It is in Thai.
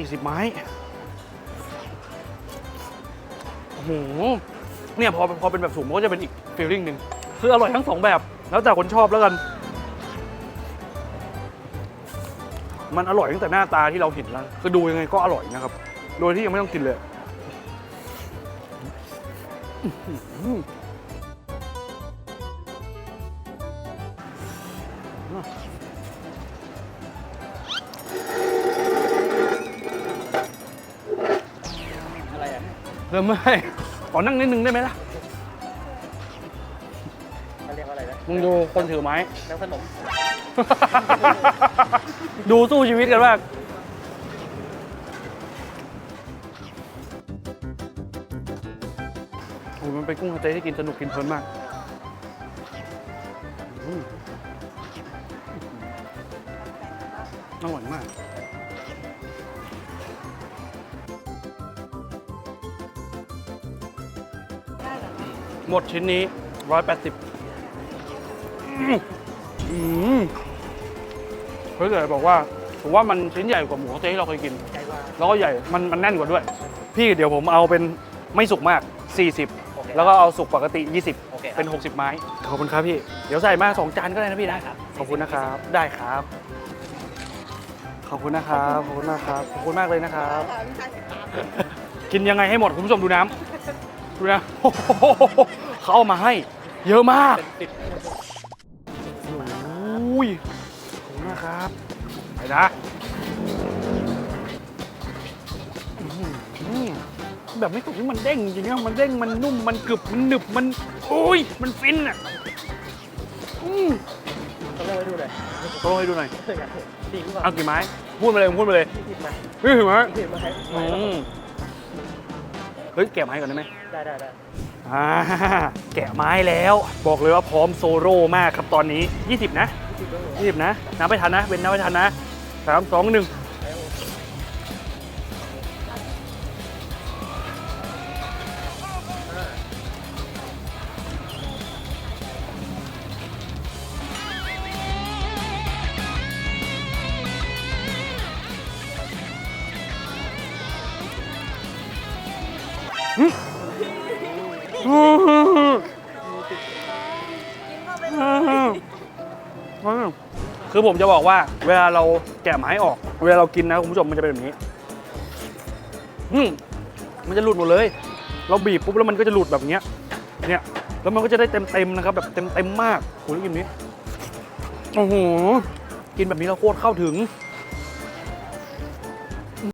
40 ไม้ โอ้โห เนี่ยพอพอเป็นแบบสูงมันก็จะเป็นอีกฟีลลิ่งหนึ่ง คืออร่อยทั้งสองแบบ แล้วแต่คนชอบแล้วกัน มันอร่อยตั้งแต่หน้าตาที่เราเห็นแล้ว คือดูยังไงก็อร่อยนะครับ โดยที่ยังไม่ต้องกินเลยอื เริ่มไม่ขอนั่งนิดนึงได้ไหมล่ะเขาเรียกว่าอะไรนะมึงดูคนถือไม้ น้ำขนม ดูสู้ชีวิตกันมากโอ้ยมันเป็นกุ้งสะเต๊ะที่กินสนุกกินเพลินมากอืมอร่อยมาก หมดชิ้นนี้180อืมอืมเฮ้ยแต่บอกว่าผมว่ามันชิ้นใหญ่กว่าหมูสะเต๊ะที่เราเคยกินใจว่าแล้วก็ใหญ่ มันมันแน่นกว่าด้วย พี่เดี๋ยวผมเอาเป็นไม่สุกมาก 40โอเคแล้วก็เอาสุกปกติ 20โอเคเป็น 60 ไม้ ขอบคุณครับพี่ เดี๋ยวใส่มา2จานก็ได้นะพี่นะครับ ขอบคุณนะครับ ได้ครับ ขอบคุณนะครับ ขอบคุณมากครับ ขอบคุณมากเลยนะครับ กินยังไงให้หมดคุณผู้ชมดูน้ำ ดูนะโอ้โหเขาเอามาให้ เยอะมากเป็นสิบโอ้ยขอบคุณมากครับ ไปนะอื้อหือแบบไม่สุกนี่มันเด้งจริงๆนะมันเด้ง มันนุ่ม มันกรึบ มันหนึบ มันโอ้ย มันฟินอะอืมต้องเล่าให้ดูหน่อยโชว์ให้ดูหน่อยอยากเห็นจริงหรือเปล่าเอากี่ไม้ พูดมาเลย พูดมาเลยที่ผิดมาเฮ้ยถึงไหมที่ผิดมาให้อืม เฮ้ยแกะไม้ก่อนได้ไหมได้ได้ได้อ่าแกะไม้แล้ว บอกเลยว่าพร้อมโซโร่มากครับตอนนี้ 20 นะ 20 นะน้ำไปทันนะเว้นน้ำไปทันนะ3 2 1 คือผมจะบอกว่า เวลาเราแกะไม้ออก เวลาเรากินนะคุณผู้ชมมันจะเป็นแบบนี้มมันจะหลุดหมดเลย เราบีบปุ๊บแล้วมันก็จะหลุดแบบเนี้ย เนี่ย แล้วมันก็จะได้เต็มเต็มๆนะครับ แบบเต็มเต็มๆมากโหแล้วกินนี้โอ้โหกินแบบนี้เราโคตรเข้าถึง